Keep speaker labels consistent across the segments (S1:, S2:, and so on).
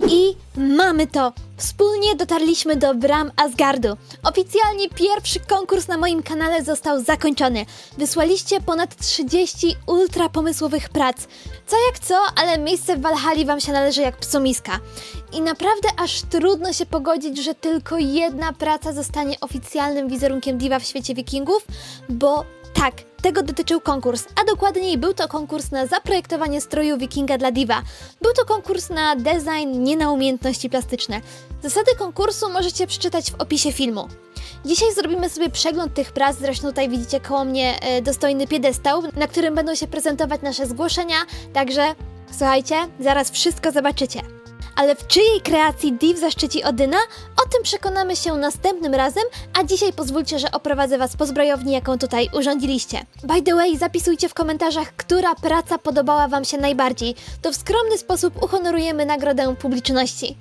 S1: I mamy to! Wspólnie dotarliśmy do bram Asgardu. Oficjalnie pierwszy konkurs na moim kanale został zakończony. Wysłaliście ponad 30 ultra pomysłowych prac. Co jak co, ale miejsce w Walhali wam się należy jak psumiska. I naprawdę aż trudno się pogodzić, że tylko jedna praca zostanie oficjalnym wizerunkiem diva w świecie wikingów, bo tak, tego dotyczył konkurs, a dokładniej był to konkurs na zaprojektowanie stroju wikinga dla diva. Był to konkurs na design, nie na umiejętności plastyczne. Zasady konkursu możecie przeczytać w opisie filmu. Dzisiaj zrobimy sobie przegląd tych prac, zresztą tutaj widzicie koło mnie e, dostojny piedestał, na którym będą się prezentować nasze zgłoszenia, także słuchajcie, zaraz wszystko zobaczycie. Ale w czyjej kreacji Div zaszczyci Odyna? O tym przekonamy się następnym razem, a dzisiaj pozwólcie, że oprowadzę Was po zbrojowni, jaką tutaj urządziliście. By the way, zapisujcie w komentarzach, która praca podobała Wam się najbardziej. To w skromny sposób uhonorujemy nagrodę publiczności.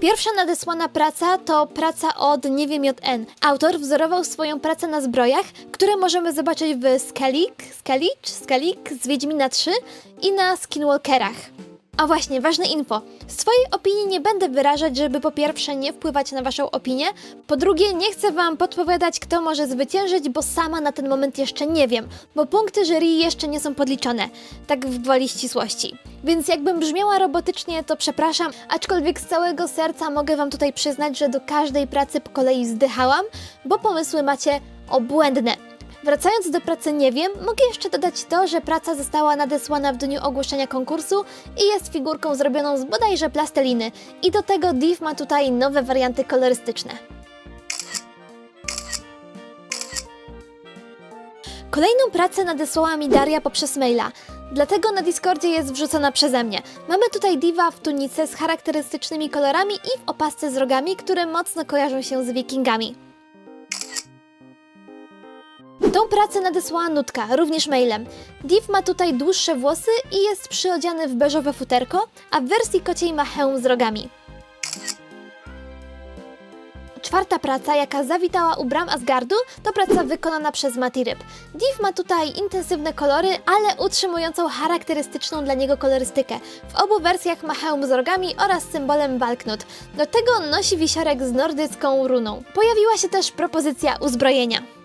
S1: Pierwsza nadesłana praca to praca od Nie wiem JN. Autor wzorował swoją pracę na zbrojach, które możemy zobaczyć w Skellig, Skellig, Skellig z Wiedźmina 3 i na Skinwalkerach. A właśnie, ważne info. Swojej opinii nie będę wyrażać, żeby po pierwsze nie wpływać na waszą opinię, po drugie nie chcę wam podpowiadać, kto może zwyciężyć, bo sama na ten moment jeszcze nie wiem, bo punkty jury jeszcze nie są podliczone, tak w gwoli ścisłości. Więc jakbym brzmiała robotycznie, to przepraszam, aczkolwiek z całego serca mogę wam tutaj przyznać, że do każdej pracy po kolei zdychałam, bo pomysły macie obłędne. Wracając do pracy nie wiem, mogę jeszcze dodać to, że praca została nadesłana w dniu ogłoszenia konkursu i jest figurką zrobioną z bodajże plasteliny. I do tego Div ma tutaj nowe warianty kolorystyczne. Kolejną pracę nadesłała mi Daria poprzez maila. Dlatego na Discordzie jest wrzucona przeze mnie. Mamy tutaj diva w tunice z charakterystycznymi kolorami i w opasce z rogami, które mocno kojarzą się z wikingami. Tą pracę nadesłała Nutka, również mailem. Div ma tutaj dłuższe włosy i jest przyodziany w beżowe futerko, a w wersji kociej ma hełm z rogami. Czwarta praca, jaka zawitała u bram Asgardu, to praca wykonana przez Matiryb. Div ma tutaj intensywne kolory, ale utrzymującą charakterystyczną dla niego kolorystykę. W obu wersjach ma hełm z rogami oraz symbolem Valknut. Do tego nosi wisiorek z nordycką runą. Pojawiła się też propozycja uzbrojenia.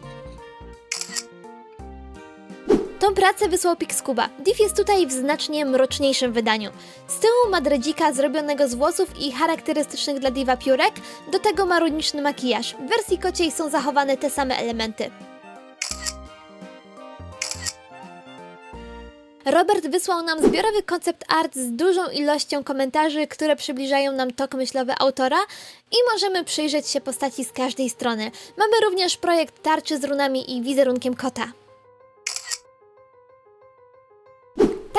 S1: Tą pracę wysłał Pixkuba. Div jest tutaj w znacznie mroczniejszym wydaniu. Z tyłu ma dredzika zrobionego z włosów i charakterystycznych dla Diva piórek, do tego ma runiczny makijaż. W wersji kociej są zachowane te same elementy. Robert wysłał nam zbiorowy koncept art z dużą ilością komentarzy, które przybliżają nam tok myślowy autora i możemy przyjrzeć się postaci z każdej strony. Mamy również projekt tarczy z runami i wizerunkiem kota.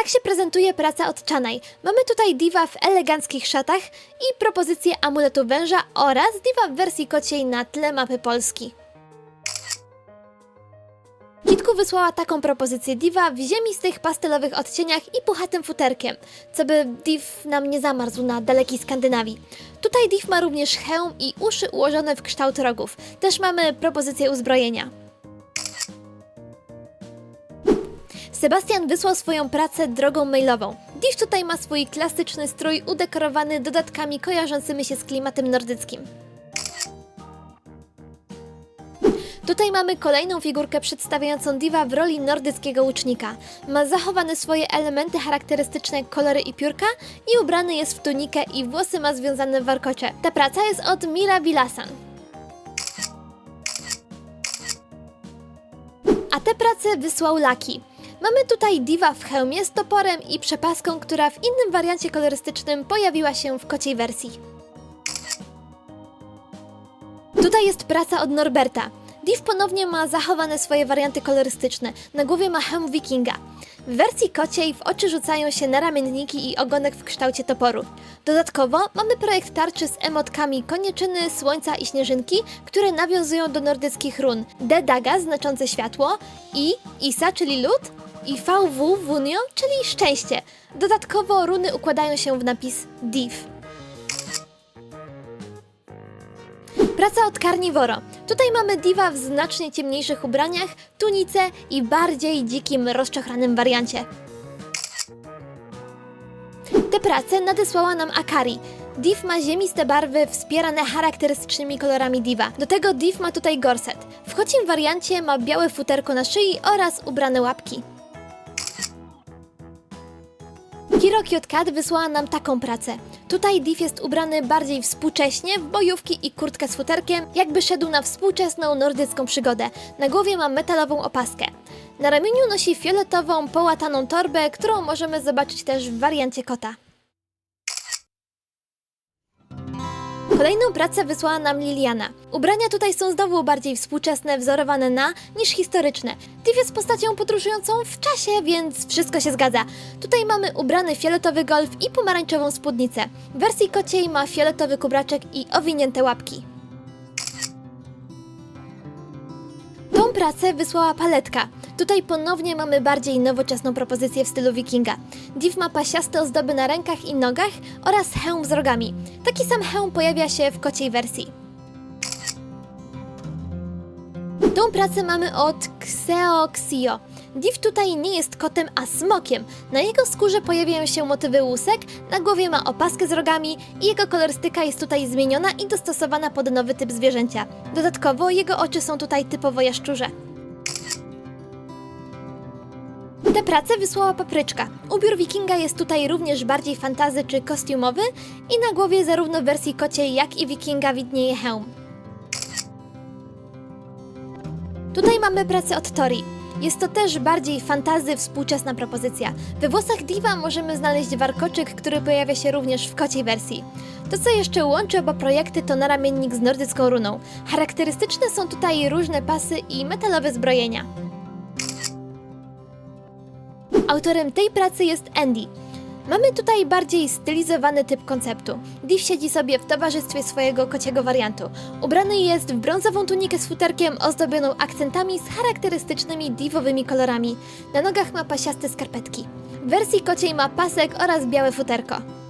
S1: Tak się prezentuje praca od Chanai. Mamy tutaj diva w eleganckich szatach i propozycję amuletu węża oraz diva w wersji kociej na tle mapy Polski. Kitku wysłała taką propozycję diva w ziemistych pastelowych odcieniach i puchatym futerkiem, co by div nam nie zamarzł na dalekiej Skandynawii. Tutaj div ma również hełm i uszy ułożone w kształt rogów. Też mamy propozycję uzbrojenia. Sebastian wysłał swoją pracę drogą mailową. Div tutaj ma swój klasyczny strój udekorowany dodatkami kojarzącymi się z klimatem nordyckim. Tutaj mamy kolejną figurkę przedstawiającą Diva w roli nordyckiego łucznika. Ma zachowane swoje elementy charakterystyczne, kolory i piórka i ubrany jest w tunikę i włosy ma związane w warkocze. Ta praca jest od Mira Vilasan. A tę pracę wysłał Laki. Mamy tutaj diva w hełmie z toporem i przepaską, która w innym wariancie kolorystycznym pojawiła się w kociej wersji. Tutaj jest praca od Norberta. Div ponownie ma zachowane swoje warianty kolorystyczne. Na głowie ma hełm wikinga. W wersji kociej w oczy rzucają się naramienniki i ogonek w kształcie toporu. Dodatkowo mamy projekt tarczy z emotkami konieczyny, słońca i śnieżynki, które nawiązują do nordyckich run. D daga znaczące światło i Isa, czyli lód i VW Wunio, czyli szczęście. Dodatkowo runy układają się w napis Div. Praca od Carnivoro. Tutaj mamy diva w znacznie ciemniejszych ubraniach, tunice i bardziej dzikim, rozczochranym wariancie. Te prace nadesłała nam Akari. Div ma ziemiste barwy wspierane charakterystycznymi kolorami Diva. Do tego Div ma tutaj gorset. W chocim wariancie ma białe futerko na szyi oraz ubrane łapki. Kiro Cat wysłała nam taką pracę. Tutaj Div jest ubrany bardziej współcześnie, w bojówki i kurtkę z futerkiem, jakby szedł na współczesną nordycką przygodę. Na głowie ma metalową opaskę. Na ramieniu nosi fioletową, połataną torbę, którą możemy zobaczyć też w wariancie kota. Kolejną pracę wysłała nam Liliana. Ubrania tutaj są znowu bardziej współczesne, wzorowane na, niż historyczne. Div jest postacią podróżującą w czasie, więc wszystko się zgadza. Tutaj mamy ubrany fioletowy golf i pomarańczową spódnicę. W wersji kociej ma fioletowy kubraczek i owinięte łapki. Pracę wysłała paletka. Tutaj ponownie mamy bardziej nowoczesną propozycję w stylu wikinga. Div ma pasiaste ozdoby na rękach i nogach oraz hełm z rogami. Taki sam hełm pojawia się w kociej wersji. Tą pracę mamy od Xeoxio. Div tutaj nie jest kotem, a smokiem. Na jego skórze pojawiają się motywy łusek, na głowie ma opaskę z rogami i jego kolorystyka jest tutaj zmieniona i dostosowana pod nowy typ zwierzęcia. Dodatkowo jego oczy są tutaj typowo jaszczurze. Tę pracę wysłała papryczka. Ubiór wikinga jest tutaj również bardziej fantazy czy kostiumowy i na głowie zarówno w wersji kociej jak i wikinga widnieje hełm. Tutaj mamy pracę od Tori. Jest to też bardziej fantazy współczesna propozycja. We włosach Diva możemy znaleźć warkoczyk, który pojawia się również w kociej wersji. To, co jeszcze łączy oba projekty, to naramiennik z nordycką runą. Charakterystyczne są tutaj różne pasy i metalowe zbrojenia. Autorem tej pracy jest Andy. Mamy tutaj bardziej stylizowany typ konceptu. Div siedzi sobie w towarzystwie swojego kociego wariantu. Ubrany jest w brązową tunikę z futerkiem ozdobioną akcentami z charakterystycznymi divowymi kolorami. Na nogach ma pasiaste skarpetki. W wersji kociej ma pasek oraz białe futerko.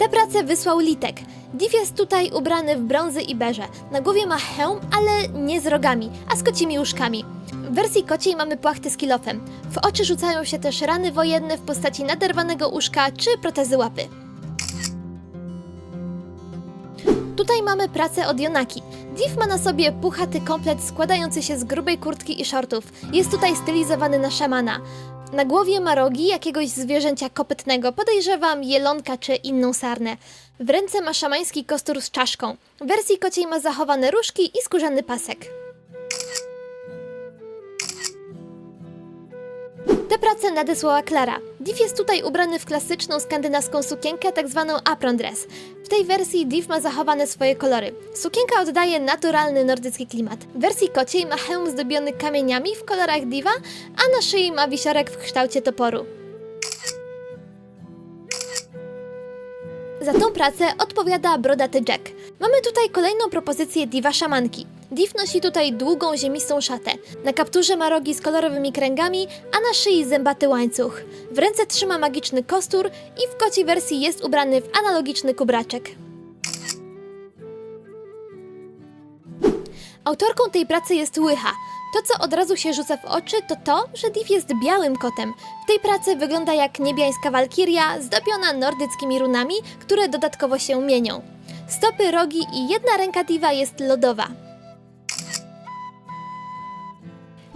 S1: Tę pracę wysłał Litek. Div jest tutaj ubrany w brązy i beże. Na głowie ma hełm, ale nie z rogami, a z kocimi uszkami. W wersji kociej mamy płachty z kilofem. W oczy rzucają się też rany wojenne w postaci naderwanego uszka czy protezy łapy. Tutaj mamy pracę od Jonaki. Div ma na sobie puchaty komplet składający się z grubej kurtki i shortów. Jest tutaj stylizowany na szamana. Na głowie ma rogi jakiegoś zwierzęcia kopytnego, podejrzewam jelonka czy inną sarnę. W ręce ma szamański kostur z czaszką. W wersji kociej ma zachowane różki i skórzany pasek. Tę pracę nadesłała Klara. Div jest tutaj ubrany w klasyczną skandynawską sukienkę, tak zwaną apron dress. W tej wersji Div ma zachowane swoje kolory. Sukienka oddaje naturalny nordycki klimat. W wersji kociej ma hełm zdobiony kamieniami w kolorach Diva, a na szyi ma wisiorek w kształcie toporu. Za tą pracę odpowiada brodaty Jack. Mamy tutaj kolejną propozycję diwa szamanki. Div nosi tutaj długą, ziemistą szatę. Na kapturze ma rogi z kolorowymi kręgami, a na szyi zębaty łańcuch. W ręce trzyma magiczny kostur i w kociej wersji jest ubrany w analogiczny kubraczek. Autorką tej pracy jest Łycha. To, co od razu się rzuca w oczy, to to, że Div jest białym kotem. W tej pracy wygląda jak niebiańska walkiria, zdobiona nordyckimi runami, które dodatkowo się mienią. Stopy, rogi i jedna ręka Diva jest lodowa.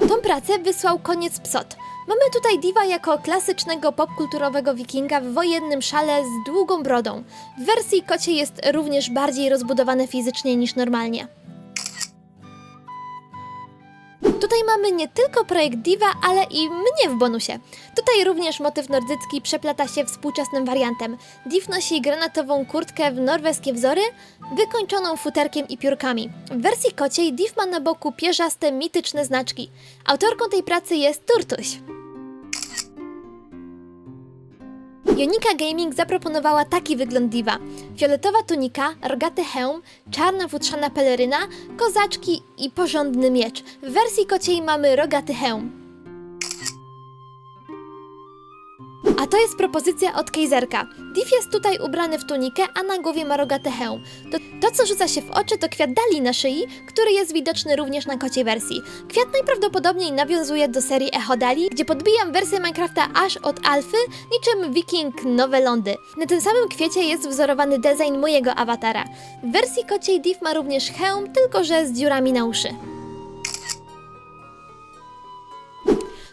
S1: Tą pracę wysłał koniec psot. Mamy tutaj Diva jako klasycznego popkulturowego wikinga w wojennym szale z długą brodą. W wersji kocie jest również bardziej rozbudowane fizycznie niż normalnie. Tutaj mamy nie tylko projekt Diva, ale i mnie w bonusie. Tutaj również motyw nordycki przeplata się współczesnym wariantem. Div nosi granatową kurtkę w norweskie wzory, wykończoną futerkiem i piórkami. W wersji kociej Div ma na boku pierzaste, mityczne znaczki. Autorką tej pracy jest Turtuś. Jonika Gaming zaproponowała taki wygląd diwa. Fioletowa tunika, rogaty hełm, czarna futrzana peleryna, kozaczki i porządny miecz. W wersji kociej mamy rogaty hełm. A to jest propozycja od Kejzerka. Div jest tutaj ubrany w tunikę, a na głowie ma rogate hełm. To, to, co rzuca się w oczy, to kwiat dali na szyi, który jest widoczny również na kociej wersji. Kwiat najprawdopodobniej nawiązuje do serii Echo Dali, gdzie podbijam wersję Minecrafta aż od alfy, niczym Viking Nowe Lądy. Na tym samym kwiecie jest wzorowany design mojego awatara. W wersji kociej Div ma również hełm, tylko że z dziurami na uszy.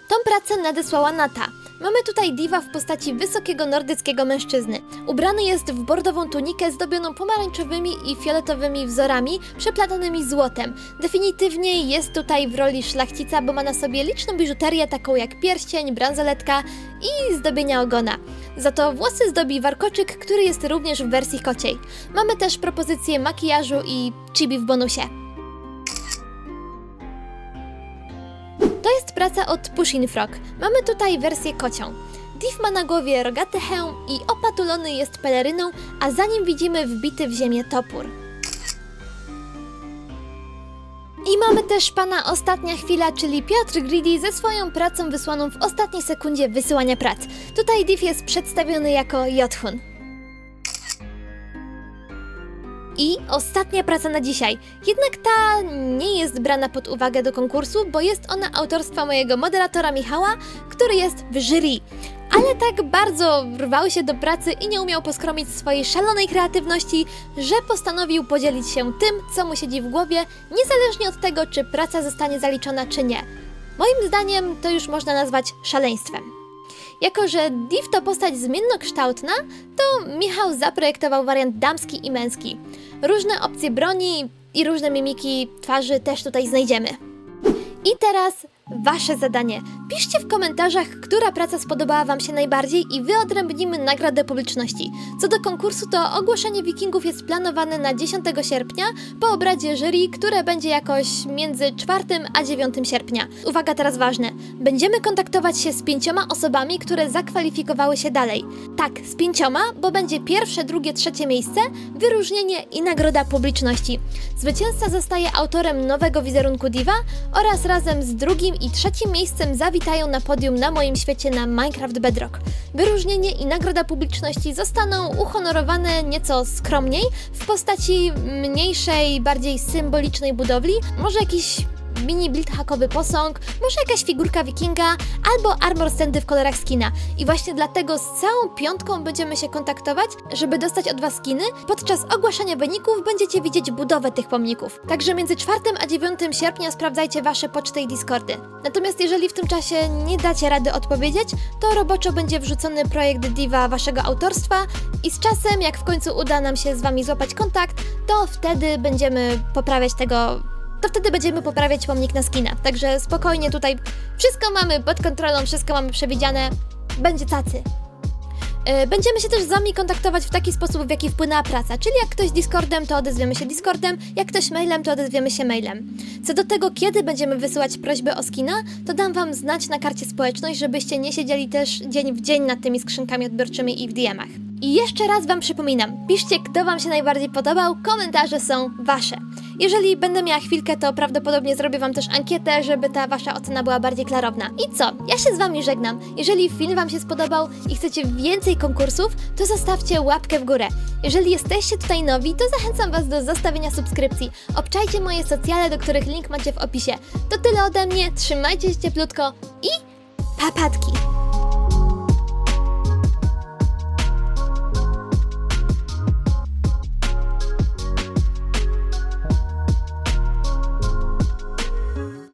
S1: Tą pracę nadesłała Nata. Mamy tutaj diwa w postaci wysokiego nordyckiego mężczyzny. Ubrany jest w bordową tunikę zdobioną pomarańczowymi i fioletowymi wzorami przeplatanymi złotem. Definitywnie jest tutaj w roli szlachcica, bo ma na sobie liczną biżuterię taką jak pierścień, bransoletka i zdobienia ogona. Za to włosy zdobi warkoczyk, który jest również w wersji kociej. Mamy też propozycję makijażu i chibi w bonusie. To jest praca od Pushin Frog. Mamy tutaj wersję kocią. Div ma na głowie rogaty hełm i opatulony jest peleryną, a za nim widzimy wbity w ziemię topór. I mamy też pana Ostatnia Chwila, czyli Piotr Greedy ze swoją pracą wysłaną w ostatniej sekundzie wysyłania prac. Tutaj Div jest przedstawiony jako Jothun. I ostatnia praca na dzisiaj. Jednak ta nie jest brana pod uwagę do konkursu, bo jest ona autorstwa mojego moderatora Michała, który jest w jury. Ale tak bardzo rwał się do pracy i nie umiał poskromić swojej szalonej kreatywności, że postanowił podzielić się tym, co mu siedzi w głowie, niezależnie od tego, czy praca zostanie zaliczona, czy nie. Moim zdaniem to już można nazwać szaleństwem. Jako, że Div to postać zmiennokształtna, to Michał zaprojektował wariant damski i męski. Różne opcje broni i różne mimiki twarzy też tutaj znajdziemy. I teraz Wasze zadanie. Piszcie w komentarzach, która praca spodobała Wam się najbardziej i wyodrębnimy nagrodę publiczności. Co do konkursu, to ogłoszenie Wikingów jest planowane na 10 sierpnia po obradzie jury, które będzie jakoś między 4 a 9 sierpnia. Uwaga, teraz ważne. Będziemy kontaktować się z pięcioma osobami, które zakwalifikowały się dalej. Tak, z pięcioma, bo będzie pierwsze, drugie, trzecie miejsce, wyróżnienie i nagroda publiczności. Zwycięzca zostaje autorem nowego wizerunku Diva oraz razem z drugim i trzecim miejscem zawitają na podium na moim świecie na Minecraft Bedrock. Wyróżnienie i nagroda publiczności zostaną uhonorowane nieco skromniej w postaci mniejszej, bardziej symbolicznej budowli, może jakiś mini build hackowy posąg, może jakaś figurka wikinga albo armor standy w kolorach skina. I właśnie dlatego z całą piątką będziemy się kontaktować, żeby dostać od Was skiny. Podczas ogłaszania wyników będziecie widzieć budowę tych pomników. Także między 4 a 9 sierpnia sprawdzajcie Wasze poczty i Discordy. Natomiast jeżeli w tym czasie nie dacie rady odpowiedzieć, to roboczo będzie wrzucony projekt Diva Waszego autorstwa i z czasem, jak w końcu uda nam się z Wami złapać kontakt, to wtedy będziemy poprawiać tego to wtedy będziemy poprawiać pomnik na skina. Także spokojnie tutaj wszystko mamy pod kontrolą, wszystko mamy przewidziane. Będzie tacy. Yy, Będziemy się też z Wami kontaktować w taki sposób, w jaki wpłynęła praca. Czyli jak ktoś Discordem, to odezwiemy się Discordem, jak ktoś mailem, to odezwiemy się mailem. Co do tego, kiedy będziemy wysyłać prośby o skina, to dam Wam znać na karcie społeczność, żebyście nie siedzieli też dzień w dzień nad tymi skrzynkami odbiorczymi i w DM-ach. I jeszcze raz Wam przypominam, piszcie, kto Wam się najbardziej podobał, komentarze są Wasze. Jeżeli będę miała chwilkę, to prawdopodobnie zrobię Wam też ankietę, żeby ta Wasza ocena była bardziej klarowna. I co? Ja się z Wami żegnam. Jeżeli film Wam się spodobał i chcecie więcej konkursów, to zostawcie łapkę w górę. Jeżeli jesteście tutaj nowi, to zachęcam Was do zostawienia subskrypcji. Obczajcie moje socjale, do których link macie w opisie. To tyle ode mnie, trzymajcie się cieplutko i papatki!